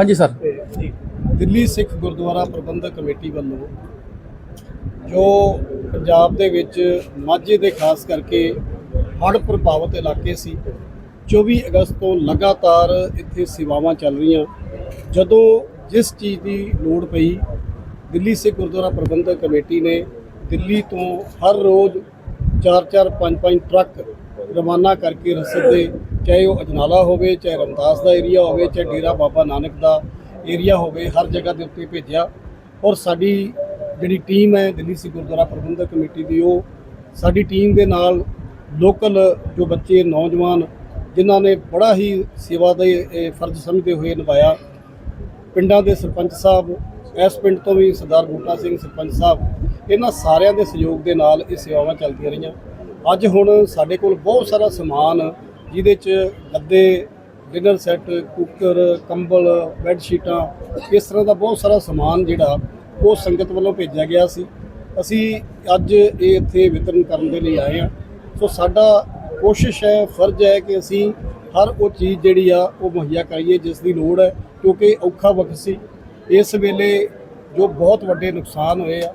ਹਾਂਜੀ, sir. Delhi Sikh Gurdwara Prabandhak committee ਵੱਲੋਂ ਜੋ ਪੰਜਾਬ ਦੇ ਵਿੱਚ ਮਾਝੇ ਦੇ ਖਾਸ ਕਰਕੇ ਹੜ੍ਹ ਪ੍ਰਭਾਵਿਤ ਇਲਾਕੇ ਸੀ 24 ਅਗਸਤ ਤੋਂ ਲਗਾਤਾਰ ਇੱਥੇ ਸੇਵਾਵਾਂ ਚੱਲ ਰਹੀਆਂ। ਜਦੋਂ ਜਿਸ ਚੀਜ਼ ਦੀ ਲੋੜ ਪਈ, ਦਿੱਲੀ ਸਿੱਖ ਗੁਰਦੁਆਰਾ ਪ੍ਰਬੰਧਕ ਕਮੇਟੀ ਨੇ ਦਿੱਲੀ ਤੋਂ ਹਰ ਰੋਜ਼ 4-4 5-5 ਟਰੱਕ ਰਵਾਨਾ ਕਰਕੇ ਰਸਦ ਦੇ ਚਾਹੇ ਉਹ ਅਜਨਾਲਾ ਹੋਵੇ, ਚਾਹੇ ਰਮਦਾਸ ਦਾ ਏਰੀਆ ਹੋਵੇ, ਚਾਹੇ ਡੇਰਾ ਬਾਬਾ ਨਾਨਕ ਦਾ ਏਰੀਆ ਹੋਵੇ, ਹਰ ਜਗ੍ਹਾ ਦੇ ਉੱਤੇ ਭੇਜਿਆ। ਔਰ ਸਾਡੀ ਜਿਹੜੀ ਟੀਮ ਹੈ, ਦਿੱਲੀ ਸਿੱਖ ਗੁਰਦੁਆਰਾ ਪ੍ਰਬੰਧਕ ਕਮੇਟੀ ਦੀ, ਉਹ ਸਾਡੀ ਟੀਮ ਦੇ ਨਾਲ ਲੋਕਲ ਜੋ ਬੱਚੇ, ਨੌਜਵਾਨ, ਜਿਨ੍ਹਾਂ ਨੇ ਬੜਾ ਹੀ ਸੇਵਾ ਦਾ ਫਰਜ਼ ਸਮਝਦੇ ਹੋਏ ਨਿਭਾਇਆ। ਪਿੰਡਾਂ ਦੇ ਸਰਪੰਚ ਸਾਹਿਬ, ਇਸ ਪਿੰਡ ਤੋਂ ਵੀ ਸਰਦਾਰ ਬੂਟਾ ਸਿੰਘ ਸਰਪੰਚ ਸਾਹਿਬ, ਇਹਨਾਂ ਸਾਰਿਆਂ ਦੇ ਸਹਿਯੋਗ ਦੇ ਨਾਲ ਇਹ ਸੇਵਾਵਾਂ ਚੱਲਦੀਆਂ ਰਹੀਆਂ। ਅੱਜ ਹੁਣ ਸਾਡੇ ਕੋਲ ਬਹੁਤ ਸਾਰਾ ਸਮਾਨ ਜਿਹਦੇ 'ਚ ਗੱਦੇ ਡਿਨਰ ਸੈੱਟ ਕੁੱਕਰ ਕੰਬਲ ਬੈੱਡ ਸ਼ੀਟਾਂ ਇਸ ਤਰ੍ਹਾਂ ਦਾ ਬਹੁਤ ਸਾਰਾ ਸਮਾਨ ਜਿਹੜਾ ਉਹ ਸੰਗਤ ਵੱਲੋਂ ਭੇਜਿਆ ਗਿਆ ਸੀ। ਅਸੀਂ ਅੱਜ ਇਹ ਇੱਥੇ ਵਿਤਰਨ ਕਰਨ ਦੇ ਲਈ ਆਏ ਹਾਂ। ਸੋ ਸਾਡਾ ਕੋਸ਼ਿਸ਼ ਹੈ, ਫਰਜ਼ ਹੈ ਕਿ ਅਸੀਂ ਹਰ ਉਹ ਚੀਜ਼ ਜਿਹੜੀ ਆ, ਉਹ ਮੁਹੱਈਆ ਕਰਾਈਏ ਜਿਸ ਦੀ ਲੋੜ ਹੈ, ਕਿਉਂਕਿ ਔਖਾ ਵਕਤ ਸੀ। ਇਸ ਵੇਲੇ ਜੋ ਬਹੁਤ ਵੱਡੇ ਨੁਕਸਾਨ ਹੋਏ ਆ,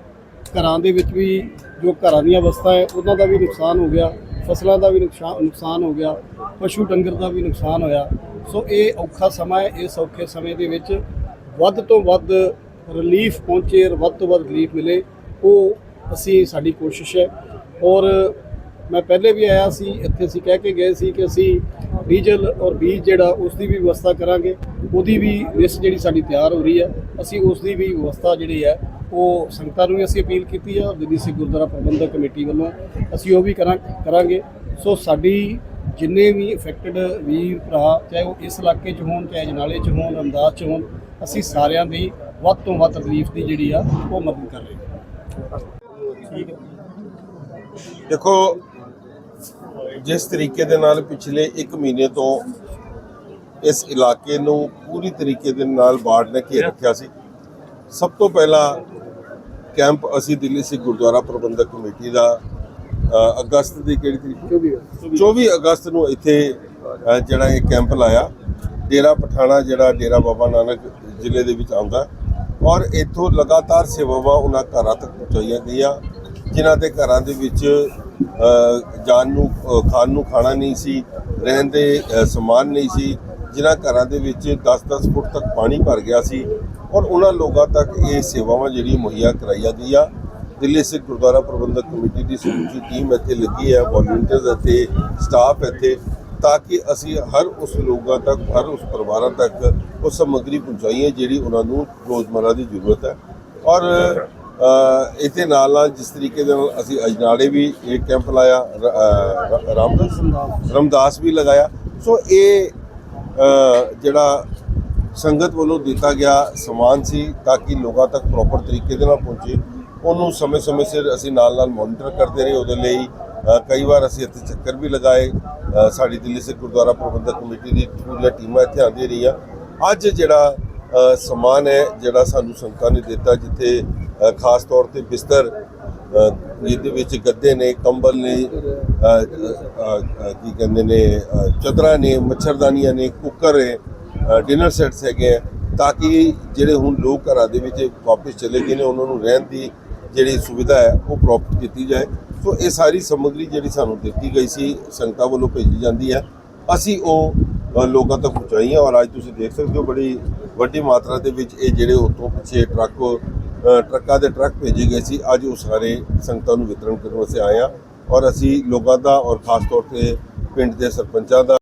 ਘਰਾਂ ਦੇ ਵਿੱਚ ਵੀ ਜੋ ਘਰਾਂ ਦੀਆਂ ਵਸਤਾਂ ਹੈ, ਉਹਨਾਂ ਦਾ ਵੀ ਨੁਕਸਾਨ ਹੋ ਗਿਆ। ਫਸਲਾਂ ਦਾ ਵੀ ਨੁਕਸਾਨ ਨੁਕਸਾਨ ਹੋ ਗਿਆ, ਪਸ਼ੂ ਡੰਗਰ ਦਾ ਵੀ ਨੁਕਸਾਨ ਹੋਇਆ। ਸੋ ਇਹ ਔਖਾ ਸਮਾਂ ਹੈ ਇਸ ਔਖੇ ਸਮੇਂ ਦੇ ਵਿੱਚ ਵੱਧ ਤੋਂ ਵੱਧ ਰਿਲੀਫ ਪਹੁੰਚੇ, ਵੱਧ ਤੋਂ ਵੱਧ ਰਿਲੀਫ ਮਿਲੇ, ਉਹ ਅਸੀਂ, ਸਾਡੀ ਕੋਸ਼ਿਸ਼ ਹੈ। ਔਰ ਮੈਂ ਪਹਿਲੇ ਵੀ ਆਇਆ ਸੀ, ਇੱਥੇ ਅਸੀਂ ਕਹਿ ਕੇ ਗਏ ਸੀ ਕਿ ਅਸੀਂ ਡੀਜ਼ਲ ਔਰ ਬੀਜ ਜਿਹੜਾ ਉਸ ਦੀ ਵੀ ਵਿਵਸਥਾ ਕਰਾਂਗੇ, ਉਹਦੀ ਵੀ ਲਿਸਟ ਜਿਹੜੀ ਸਾਡੀ ਤਿਆਰ ਹੋ ਰਹੀ ਹੈ, ਅਸੀਂ ਉਸ ਦੀ ਵੀ ਵਿਵਸਥਾ ਜਿਹੜੀ ਹੈ ਉਹ ਸੰਗਤਾਂ ਨੂੰ ਵੀ ਅਸੀਂ ਅਪੀਲ ਕੀਤੀ ਆ ਦਿੱਲੀ ਸਿੱਖ ਗੁਰਦੁਆਰਾ ਪ੍ਰਬੰਧਕ ਕਮੇਟੀ ਵੱਲੋਂ ਅਸੀਂ ਉਹ ਵੀ ਕਰਾਂ, ਕਰਾਂਗੇ। ਸੋ ਸਾਡੀ ਜਿੰਨੇ ਵੀ ਇਫੈਕਟਡ ਵੀਰ ਭਰਾ, ਚਾਹੇ ਉਹ ਇਸ ਇਲਾਕੇ 'ਚ ਹੋਣ, ਚਾਹੇ ਜਨਾਲੇ 'ਚ ਹੋਣ ਅੰਦਾਜ਼ 'ਚ ਹੋਣ, ਅਸੀਂ ਸਾਰਿਆਂ ਦੀ ਵੱਧ ਤੋਂ ਵੱਧ ਰਿਲੀਫ ਦੀ ਜਿਹੜੀ ਆ, ਉਹ ਮਦਦ ਕਰ ਰਹੇ ਹਾਂ। ਦੇਖੋ, ਜਿਸ ਤਰੀਕੇ ਦੇ ਨਾਲ ਪਿਛਲੇ 1 ਮਹੀਨੇ ਤੋਂ ਇਸ ਇਲਾਕੇ ਨੂੰ ਪੂਰੀ ਤਰੀਕੇ ਦੇ ਨਾਲ ਬਾੜ ਨੇ ਘੇਰ ਰੱਖਿਆ ਸੀ ਸਭ ਤੋਂ ਪਹਿਲਾਂ ਕੈਂਪ ਅਸੀਂ ਦਿੱਲੀ ਸਿੱਖ ਗੁਰਦੁਆਰਾ ਪ੍ਰਬੰਧਕ ਕਮੇਟੀ ਦਾ ਅਗਸਤ ਦੀ ਕਿਹੜੀ ਤਰੀਕ? 24 ਅਗਸਤ। ਨੂੰ ਇੱਥੇ ਜਿਹੜਾ ਇਹ ਕੈਂਪ ਲਾਇਆ। ਡੇਰਾ ਪਠਾਣਾ ਜਿਹੜਾ ਡੇਰਾ ਬਾਬਾ ਨਾਨਕ ਜ਼ਿਲ੍ਹੇ ਦੇ ਵਿੱਚ ਆਉਂਦਾ। ਔਰ ਇੱਥੋਂ ਲਗਾਤਾਰ ਸੇਵਾਵਾਂ ਉਹਨਾਂ ਘਰਾਂ ਤੱਕ ਪਹੁੰਚਾਈਆਂ ਗਈਆਂ ਜਿਨ੍ਹਾਂ ਦੇ ਘਰਾਂ ਦੇ ਵਿੱਚ ਜਾਣ ਨੂੰ ਖਾਣ ਨੂੰ ਖਾਣਾ ਨਹੀਂ ਸੀ ਰਹਿਣ ਦੇ ਸਮਾਨ ਨਹੀਂ ਸੀ। ਜਿਨ੍ਹਾਂ ਘਰਾਂ ਦੇ ਵਿੱਚ 10-10 ਫੁੱਟ ਤੱਕ ਪਾਣੀ ਭਰ ਗਿਆ ਸੀ ਔਰ ਉਹਨਾਂ ਲੋਕਾਂ ਤੱਕ ਇਹ ਸੇਵਾਵਾਂ ਜਿਹੜੀ ਮੁਹੱਈਆ ਕਰਾਈਆਂ ਗਈਆਂ। ਦਿੱਲੀ ਸਿੱਖ ਗੁਰਦੁਆਰਾ ਪ੍ਰਬੰਧਕ ਕਮੇਟੀ ਦੀ ਸਮੁੱਚੀ ਟੀਮ ਇੱਥੇ ਲੱਗੀ ਹੈ ਵੋਲੰਟੀਅਰਸ ਅਤੇ ਸਟਾਫ ਇੱਥੇ, ਤਾਂ ਕਿ ਅਸੀਂ ਹਰ ਉਸ ਲੋਕਾਂ ਤੱਕ, ਹਰ ਉਸ ਪਰਿਵਾਰਾਂ ਤੱਕ ਉਹ ਸਮੱਗਰੀ ਪਹੁੰਚਾਈਏ ਜਿਹੜੀ ਉਹਨਾਂ ਨੂੰ ਰੋਜ਼ਮਰਰਾ ਦੀ ਜ਼ਰੂਰਤ ਹੈ। ਔਰ ਇਹਦੇ ਨਾਲ ਨਾਲ ਜਿਸ ਤਰੀਕੇ ਦੇ ਨਾਲ ਅਸੀਂ ਅਜਨਾੜੇ ਵੀ ਇਹ ਕੈਂਪ ਲਾਇਆ ਰ- ਰਾਮਦਾਸ, ਰਮਦਾਸ ਵੀ ਲਗਾਇਆ। ਸੋ ਇਹ ਜਿਹੜਾ ਸੰਗਤ ਵੱਲੋਂ ਦਿੱਤਾ ਗਿਆ ਸਮਾਨ ਸੀ ਤਾਂ ਕਿ ਲੋਕਾਂ ਤੱਕ ਪ੍ਰੋਪਰ ਤਰੀਕੇ ਦੇ ਨਾਲ ਪਹੁੰਚੇ, ਉਹਨੂੰ ਸਮੇਂ-ਸਮੇਂ ਸਿਰ ਅਸੀਂ ਨਾਲ-ਨਾਲ ਮੋਨੀਟਰ ਕਰਦੇ ਰਹੇ, ਉਹਦੇ ਲਈ ਕਈ ਵਾਰ ਅਸੀਂ ਇੱਥੇ ਚੱਕਰ ਵੀ ਲਗਾਏ ਸਾਡੀ ਦਿੱਲੀ ਸਿੱਖ ਗੁਰਦੁਆਰਾ ਪ੍ਰਬੰਧਕ ਕਮੇਟੀ ਦੀ ਪੂਰੀਆਂ ਟੀਮਾਂ ਇੱਥੇ ਆਉਂਦੀਆਂ ਰਹੀਆਂ। ਅੱਜ ਜਿਹੜਾ ਸਮਾਨ ਹੈ, ਜਿਹੜਾ ਸਾਨੂੰ ਸੰਗਤਾਂ ਨੇ ਦਿੱਤਾ, ਜਿੱਥੇ ਖਾਸ ਤੌਰ ਤੇ ਬਿਸਤਰ ਜਿਹਦੇ ਵਿੱਚ ਗੱਦੇ ਨੇ ਕੰਬਲ ਨੇ ਕੀ ਕਹਿੰਦੇ ਨੇ ਅ, ਨੇ ਮੱਛਰਦਾਨੀਆਂ ਨੇ ਕੁੱਕਰ ਹੈ ਡਿਨਰ ਸੈਟਸ ਹੈਗੇ ਹੈ, ਤਾਂ ਕਿ ਜਿਹੜੇ ਹੁਣ ਲੋਕ ਘਰਾਂ ਦੇ ਵਿੱਚ ਵਾਪਸ ਚਲੇ ਗਏ ਨੇ ਉਹਨਾਂ ਨੂੰ ਰਹਿਣ ਦੀ ਜਿਹੜੀ ਸੁਵਿਧਾ ਹੈ ਉਹ ਪ੍ਰਾਪਤ ਕੀਤੀ ਜਾਏ। ਸੋ ਇਹ ਸਾਰੀ ਸਮੱਗਰੀ ਜਿਹੜੀ ਸਾਨੂੰ ਦਿੱਤੀ ਗਈ ਸੀ ਸੰਗਤਾਂ ਵੱਲੋਂ ਭੇਜੀ ਜਾਂਦੀ ਹੈ। ਅਸੀਂ ਉਹ ਲੋਕਾਂ ਤੱਕ ਪਹੁੰਚਾਈਆਂ ਔਰ ਅੱਜ ਤੁਸੀਂ ਦੇਖ ਸਕਦੇ ਹੋ ਬੜੀ ਵੱਡੀ ਮਾਤਰਾ ਦੇ ਵਿੱਚ ਇਹ ਜਿਹੜੇ ਉਤੋਂ ਪਿੱਛੇ ਟਰੱਕ ਟਰੱਕਾਂ ਦੇ ਟਰੱਕ ਭੇਜੇ ਗਏ ਸੀ। ਅੱਜ ਉਹ ਸਾਰੇ ਸੰਗਤਾਂ ਨੂੰ ਵਿਤਰਨ ਕਰਨ ਵਾਸਤੇ ਆਏ ਆ। ਔਰ ਅਸੀਂ ਲੋਕਾਂ ਦਾ ਔਰ ਖਾਸ ਤੌਰ ਤੇ ਪਿੰਡ ਦੇ ਸਰਪੰਚਾਂ ਦਾ